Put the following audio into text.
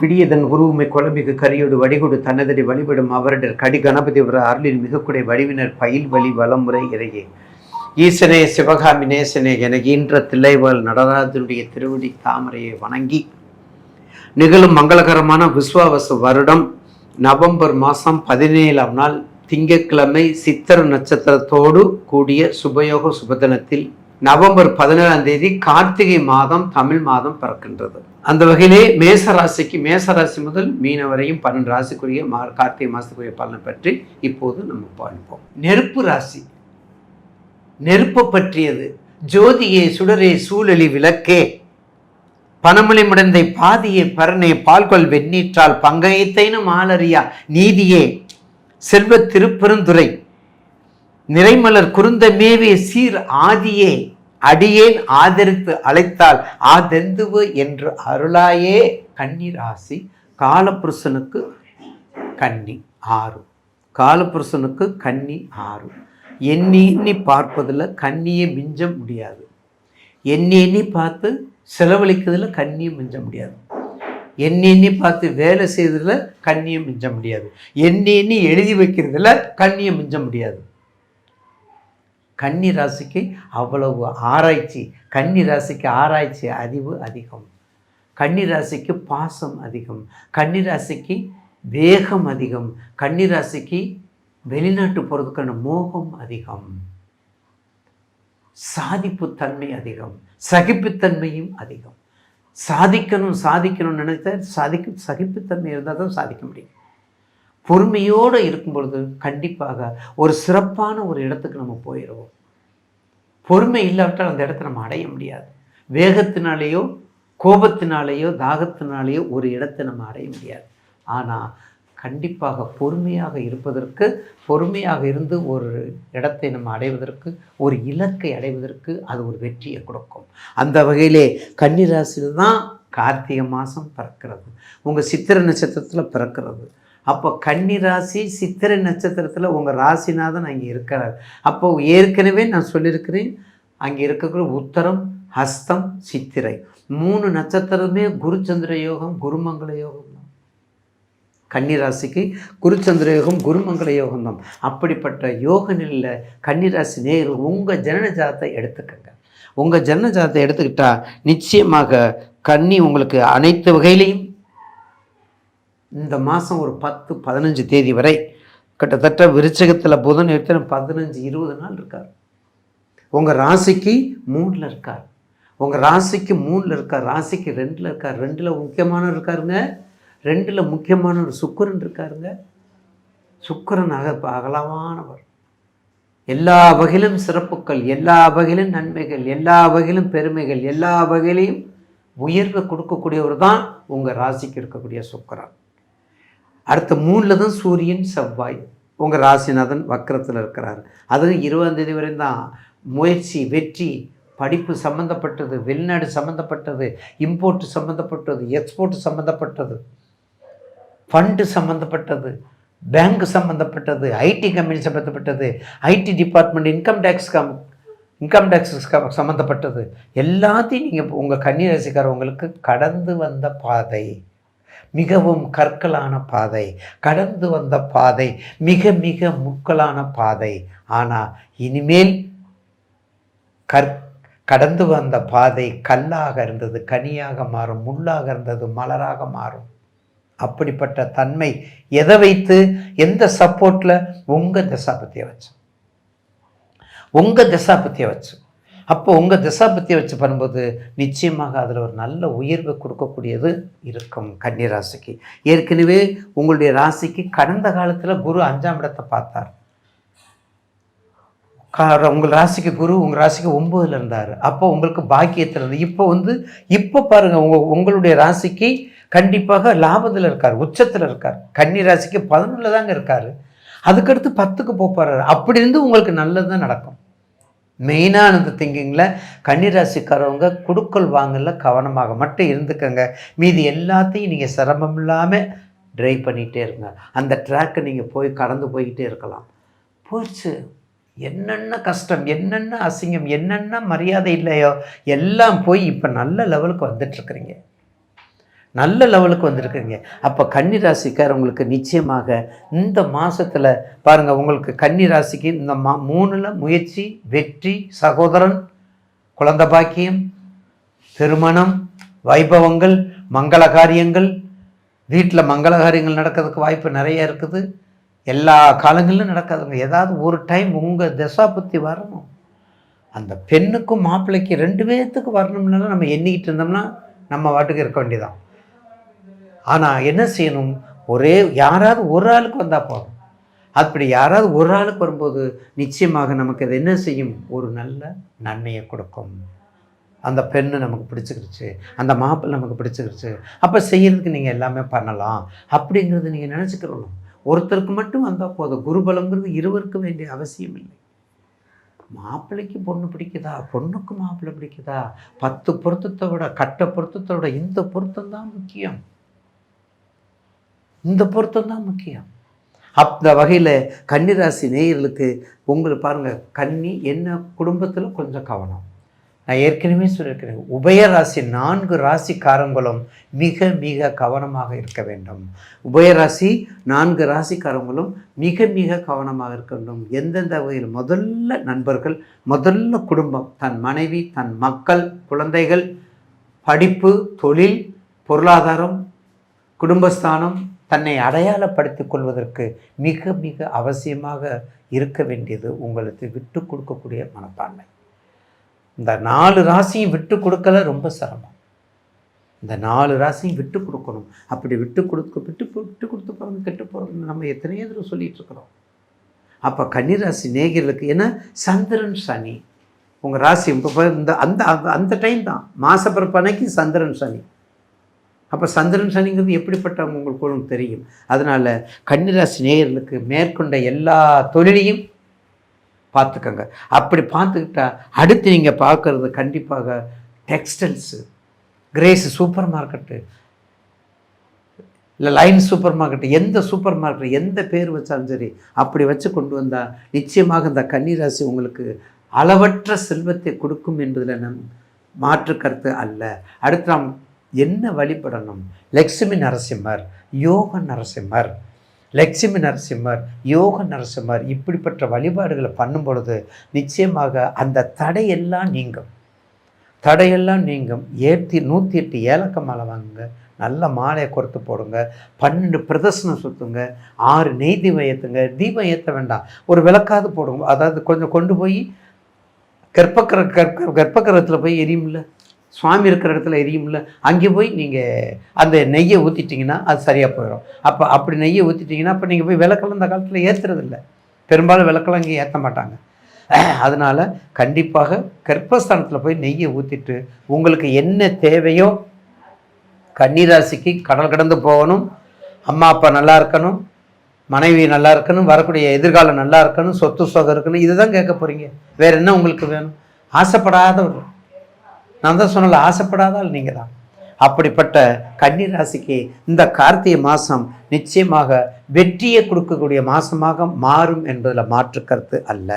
பிடியதன் உருவுமை குழம்பிக்கு கரியோடு வடிகொடு தன்னதடி வழிபடும் அவரிடர் கடி கணபதி வர அருளின் மிகக்குடை வடிவினர் பயில் வழி வளமுறை இறையே. ஈசனே சிவகாமி நேசனே என ஈன்ற தில்லைவாள் நடராஜனுடைய திருவடி தாமரையை வணங்கி. நிகழும் மங்களகரமான விஸ்வாவச வருடம் நவம்பர் மாதம் பதினேழாம் நாள் திங்கட்கிழமை சித்திர நட்சத்திரத்தோடு கூடிய சுபயோக சுபதனத்தில் நவம்பர் பதினேழாம் தேதி கார்த்திகை மாதம் தமிழ் மாதம் பிறக்கின்றது. அந்த வகையிலே மேச ராசிக்கு மேச ராசி முதல் மீன வரையும் பன்னெண்டு ராசிக்குரிய மா கார்த்திகை மாதத்துக்குரிய பலனை பற்றி இப்போது நம்ம பார்ப்போம். நெருப்பு ராசி. நெருப்பு பற்றியது. ஜோதியே சுடரே சூழலி விளக்கே. பனமலை முடந்தை பாதியே பரனே பால்கொள் வெண்ணீற்றால் பங்கயத்தைனு மாலரியா நீதியே. செல்வ திருப்பெருந்துரை நிறைமலர் குருந்த மேவே சீர் ஆதியே. அடியேன் ஆதரித்து அழைத்தால் ஆதெந்துவு என்று அருளாயே கன்னி ராசி காலபுருஷனுக்கு கன்னி ஆறு. காலபுருஷனுக்கு கன்னி ஆறு. எண்ணி எண்ணி பார்ப்பதில் கண்ணியை மிஞ்ச முடியாது. எண்ணி எண்ணி பார்த்து செலவழிக்கிறதுல கண்ணியை மிஞ்ச முடியாது. எண்ணி எண்ணி பார்த்து வேலை செய்கிறதுல கண்ணியை மிஞ்ச முடியாது. எண்ணி எண்ணி எழுதி வைக்கிறதுல கண்ணியை மிஞ்ச முடியாது. கன்னி ராசிக்கு அவ்வளவு ஆராய்ச்சி கன்னி ராசிக்கு ஆராய்ச்சி அறிவு அதிகம். கன்னி ராசிக்கு பாசம் அதிகம். கன்னி ராசிக்கு வேகம் அதிகம். கன்னி ராசிக்கு வெளிநாட்டு போகிறதுக்கான மோகம் அதிகம். சாதிப்புத்தன்மை அதிகம். சகிப்புத்தன்மையும் அதிகம். சாதிக்கணும் சாதிக்கணும்னு நினைத்தா சாதிக்கும் சகிப்புத்தன்மை இருந்தால் தான் சாதிக்க முடியும். பொறுமையோடு இருக்கும் பொழுது கண்டிப்பாக ஒரு சிறப்பான ஒரு இடத்துக்கு நம்ம போயிடுவோம். பொறுமை இல்லாவிட்டால் அந்த இடத்த நம்ம அடைய முடியாது. வேகத்தினாலேயோ கோபத்தினாலேயோ தாகத்தினாலேயோ ஒரு இடத்தை நம்ம அடைய முடியாது. ஆனால் கண்டிப்பாக பொறுமையாக இருப்பதற்கு பொறுமையாக இருந்து ஒரு இடத்தை நம்ம அடைவதற்கு ஒரு இலக்கை அடைவதற்கு அது ஒரு வெற்றியை கொடுக்கும். அந்த வகையிலே கன்னிராசியில் தான் கார்த்திகை மாதம் பிறக்கிறது. உங்கள் சித்திரை நட்சத்திரத்தில் பிறக்கிறது. அப்போ கன்னி ராசி சித்திரை நட்சத்திரத்தில் உங்கள் ராசிநாதன் அங்கே இருக்கிறார். அப்போ ஏற்கனவே நான் சொல்லியிருக்கிறேன் அங்கே இருக்கக்கூடிய உத்தரம் ஹஸ்தம் சித்திரை. மூணு நட்சத்திரமே குருச்சந்திர யோகம் குருமங்கள யோகம் தான். கன்னிராசிக்கு குருச்சந்திர யோகம் குருமங்கள யோகம் தான். அப்படிப்பட்ட யோக நிலையில் கன்னிராசி நேர்கள் உங்கள் ஜனன ஜாதத்தை எடுத்துக்கங்க. உங்கள் ஜனன ஜாதத்தை எடுத்துக்கிட்டால் நிச்சயமாக கன்னி உங்களுக்கு அனைத்து வகையிலையும் இந்த மாதம் ஒரு பத்து பதினஞ்சு தேதி வரை கிட்டத்தட்ட விருச்சகத்தில் புதன் எடுத்து பதினஞ்சு இருபது நாள் இருக்கார். உங்கள் ராசிக்கு மூணில் இருக்கார். உங்கள் ராசிக்கு மூணில் இருக்கார் ராசிக்கு ரெண்டில் இருக்கார். ரெண்டில் முக்கியமானவர் இருக்காருங்க. ரெண்டில் முக்கியமான ஒரு சுக்கரன் இருக்காருங்க. சுக்கரன் அக அகலமானவர். எல்லா வகையிலும் சிறப்புகள் எல்லா வகையிலும் நன்மைகள் எல்லா வகையிலும் பெருமைகள் எல்லா வகையிலையும் உயர்வை கொடுக்கக்கூடியவர் தான் உங்கள் ராசிக்கு இருக்கக்கூடிய சுக்கரன். அடுத்த மூணில் தான் சூரியன் செவ்வாய். உங்கள் ராசிநாதன் வக்கரத்தில் இருக்கிறார். அதுவும் இருபதாந்தேதி வரையும் தான் முயற்சி வெற்றி படிப்பு சம்மந்தப்பட்டது வெளிநாடு சம்மந்தப்பட்டது இம்போர்ட் சம்மந்தப்பட்டது எக்ஸ்போர்ட் சம்மந்தப்பட்டது ஃபண்டு சம்மந்தப்பட்டது பேங்க் சம்மந்தப்பட்டது ஐடி கம்பெனி சம்மந்தப்பட்டது IT department income tax cum income tax சம்மந்தப்பட்டது எல்லாத்தையும் நீங்கள் உங்கள் கன்னிராசிக்காரவங்களுக்கு கடந்து வந்த பாதை. மிகவும் கற்களான பாதை கடந்து வந்த பாதை மிக மிக முக்களான பாதை. ஆனால் இனிமேல் கற் கடந்து வந்த பாதை கல்லாக இருந்தது கனியாக மாறும் முள்ளாக இருந்தது மலராக மாறும். அப்படிப்பட்ட தன்மை எதை வைத்து எந்த சப்போர்ட்டில் உங்கள் தசாபத்தியை வச்சு? உங்கள் தசாபத்தியை வச்சு. அப்போ உங்கள் திசாபத்தியை வச்சு பண்ணும்போது நிச்சயமாக அதில் ஒரு நல்ல உயர்வை கொடுக்கக்கூடியது இருக்கும் கன்னி ராசிக்கு ஏற்கனவே உங்களுடைய ராசிக்கு கடந்த காலத்தில் குரு அஞ்சாம் இடத்தை பார்த்தார். உங்கள் ராசிக்கு குரு உங்கள் ராசிக்கு ஒம்பதுல இருந்தார். அப்போ உங்களுக்கு பாக்கியத்தில் இருந்து இப்போ வந்து இப்போ பாருங்கள் உங்கள் உங்களுடைய ராசிக்கு கண்டிப்பாக லாபத்தில் இருக்கார் உச்சத்தில் இருக்கார். கன்னி ராசிக்கு பதினொன்றில் தாங்க இருக்கார். அதுக்கடுத்து பத்துக்கு போப்பாரு அப்படி இருந்து உங்களுக்கு நல்லது தான் நடக்கும். மெயினாக அந்த திங்கிங்கில் கன்னிராசிக்காரவங்க குடுக்கல் வாங்கல கவனமாக மட்டும் இருந்துக்கங்க. மீதி எல்லாத்தையும் நீங்கள் சிரமம் இல்லாமல் ட்ரைவ் பண்ணிகிட்டே இருங்க. அந்த ட்ராக்கை நீங்கள் போய் கடந்து போய்கிட்டே இருக்கலாம். போச்சு. என்னென்ன கஷ்டம் என்னென்ன அசிங்கம் என்னென்ன மரியாதை இல்லையோ எல்லாம் போய் இப்போ நல்ல லெவலுக்கு வந்துட்டுருக்குறீங்க நல்ல லெவலுக்கு வந்திருக்குங்க அப்போ கன்னி ராசிக்காரவங்களுக்கு நிச்சயமாக இந்த மாதத்தில் பாருங்கள் உங்களுக்கு கன்னி ராசிக்கு இந்த மா மூணில் முயற்சி வெற்றி சகோதரன் குழந்தை பாக்கியம் திருமணம் வைபவங்கள் மங்கள காரியங்கள் வீட்டில் மங்கள காரியங்கள் நடக்கிறதுக்கு வாய்ப்பு நிறைய இருக்குது. எல்லா காலங்களிலும் நடக்காதுங்க. ஏதாவது ஒரு டைம் உங்கள் தசாபுத்தி வரணும். அந்த பெண்ணுக்கும் மாப்பிள்ளைக்கு ரெண்டு பேர்த்துக்கு வரணும்னாலும் நம்ம எண்ணிக்கிட்டு இருந்தோம்னா நம்ம வாட்டுக்கு இருக்க வேண்டியதான் ஆனால் என்ன செய்யணும்? ஒரே யாராவது ஒரு ஆளுக்கு வந்தால் போதும். அப்படி யாராவது ஒரு ஆளுக்கு வரும்போது நிச்சயமாக நமக்கு அது என்ன செய்யும்? ஒரு நல்ல நன்மையை கொடுக்கும். அந்த பெண்ணு நமக்கு பிடிச்சிக்கிருச்சு. அந்த மாப்பிள்ளை நமக்கு பிடிச்சிக்கிருச்சு. அப்போ செய்கிறதுக்கு நீங்கள் எல்லாமே பண்ணலாம். அப்படிங்கிறது நீங்கள் நினச்சிக்கிறணும் ஒருத்தருக்கு மட்டும் வந்தால் போதும். குருபலங்கிறது இருவருக்கு வேண்டிய அவசியம் இல்லை மாப்பிள்ளைக்கு பொண்ணு பிடிக்குதா? பொண்ணுக்கு மாப்பிள்ளை பிடிக்குதா? பத்து பொருத்தத்தை விட கட்ட பொருத்தத்தை விட இந்த பொருத்தம் தான் முக்கியம். இந்த பொருத்தம் தான் முக்கியம். அந்த வகையில் கன்னிராசி நேயர்களுக்கு உங்களுக்கு பாருங்கள் கன்னி என்ன குடும்பத்தில் கொஞ்சம் கவனம். நான் ஏற்கனவே சொல்லியிருக்கிறேன் உபயராசி நான்கு ராசிக்காரங்களும் மிக மிக கவனமாக இருக்க வேண்டும். உபயராசி நான்கு ராசிக்காரங்களும் மிக மிக கவனமாக இருக்க வேண்டும். எந்தெந்த வகையில்? முதல்ல நண்பர்கள் முதல்ல குடும்பம். தன் மனைவி தன் மக்கள் குழந்தைகள் படிப்பு தொழில் பொருளாதாரம் குடும்பஸ்தானம் தன்னை அடையாளப்படுத்திக் கொள்வதற்கு மிக மிக அவசியமாக இருக்க வேண்டியது உங்களுக்கு விட்டு கொடுக்கக்கூடிய மனப்பான்மை. இந்த நாலு ராசியும் விட்டு கொடுக்கல ரொம்ப சிரமம். இந்த நாலு ராசியும் விட்டு கொடுக்கணும். அப்படி விட்டு கொடுக்க விட்டு விட்டு கொடுத்து போகிறது கெட்டு போகிறது நம்ம எத்தனையோ தடவை சொல்லிகிட்டு இருக்கிறோம். அப்போ கன்னிராசி நேகர்களுக்கு ஏன்னா சந்திரன் சனி. உங்கள் ராசி இப்போ இந்த அந்த அந்த- அந்த டைம் தான். மாசப்பிறப்பனைக்கு சந்திரன் சனி. அப்போ சந்திரன் சனிங்கிறது எப்படிப்பட்ட உங்களுக்கு தெரியும். அதனால் கன்னிராசி நேயர்களுக்கு மேற்கொண்ட எல்லா தொழிலையும் பார்த்துக்கோங்க. அப்படி பார்த்துக்கிட்டா அடுத்து நீங்கள் பார்க்குறது கண்டிப்பாக டெக்ஸ்டைல்ஸு கிரேஸ் சூப்பர் மார்க்கெட்டு இல்லை லைன் சூப்பர் மார்க்கெட்டு எந்த சூப்பர் மார்க்கெட் எந்த பேர் வச்சாலும் சரி அப்படி வச்சு கொண்டு வந்தால் நிச்சயமாக இந்த கன்னிராசி உங்களுக்கு அளவற்ற செல்வத்தை கொடுக்கும் என்பதில் நம் மாற்று கருத்து அல்ல. அடுத்து நாம் என்ன வழிபடணும்? லக்ஷ்மி நரசிம்மர் யோக நரசிம்மர். லக்ஷ்மி நரசிம்மர் யோக நரசிம்மர் இப்படிப்பட்ட வழிபாடுகளை பண்ணும் பொழுது நிச்சயமாக அந்த தடையெல்லாம் நீங்கும். தடையெல்லாம் நீங்கும். ஏற்றி நூற்றி எட்டு ஏலக்க மாலை வாங்குங்க. நல்ல மாலையை கொடுத்து போடுங்க. பன்னெண்டு பிரதர்சனம் சுற்றுங்க ஆறு நெய் தீபம் ஏற்றுங்க தீபம் ஏற்ற வேண்டாம். ஒரு விளக்காவது போடுங்க. அதாவது கொஞ்சம் கொண்டு போய் கற்பக்கர கற்ப கற்பக்கரத்தில் போய் எரியும்ல? சுவாமி இருக்கிற இடத்துல எரியும்ல அங்கே போய் நீங்கள் அந்த நெய்யை ஊற்றிட்டிங்கன்னா அது சரியாக போயிடும். அப்போ அப்படி நெய்யை ஊற்றிட்டிங்கன்னா அப்போ நீங்கள் போய் விளக்கெல்லாம் இந்த காலத்தில் ஏற்றுறதில்ல பெரும்பாலும் விளக்கெல்லாம் இங்கே ஏற்ற மாட்டாங்க. அதனால் கண்டிப்பாக கர்ப்பஸ்தானத்தில் போய் நெய்யை ஊற்றிட்டு உங்களுக்கு என்ன தேவையோ கன்னிராசிக்கு கடல் கடந்து போகணும். அம்மா அப்பா நல்லா இருக்கணும். மனைவி நல்லா இருக்கணும். வரக்கூடிய எதிர்காலம் நல்லா இருக்கணும். சொத்து சுகம் இருக்கணும். இதுதான் கேட்க போகிறீங்க வேறு என்ன உங்களுக்கு வேணும்? ஆசைப்படாதவர்கள். நான் தான் சொன்னல ஆசைப்படாதால் நீங்கள் தான் அப்படிப்பட்ட கன்னி ராசிக்கு இந்த கார்த்திகை மாதம் நிச்சயமாக வெற்றியை கொடுக்கக்கூடிய மாதமாக மாறும் என்பதில் மாற்று கருத்து அல்ல.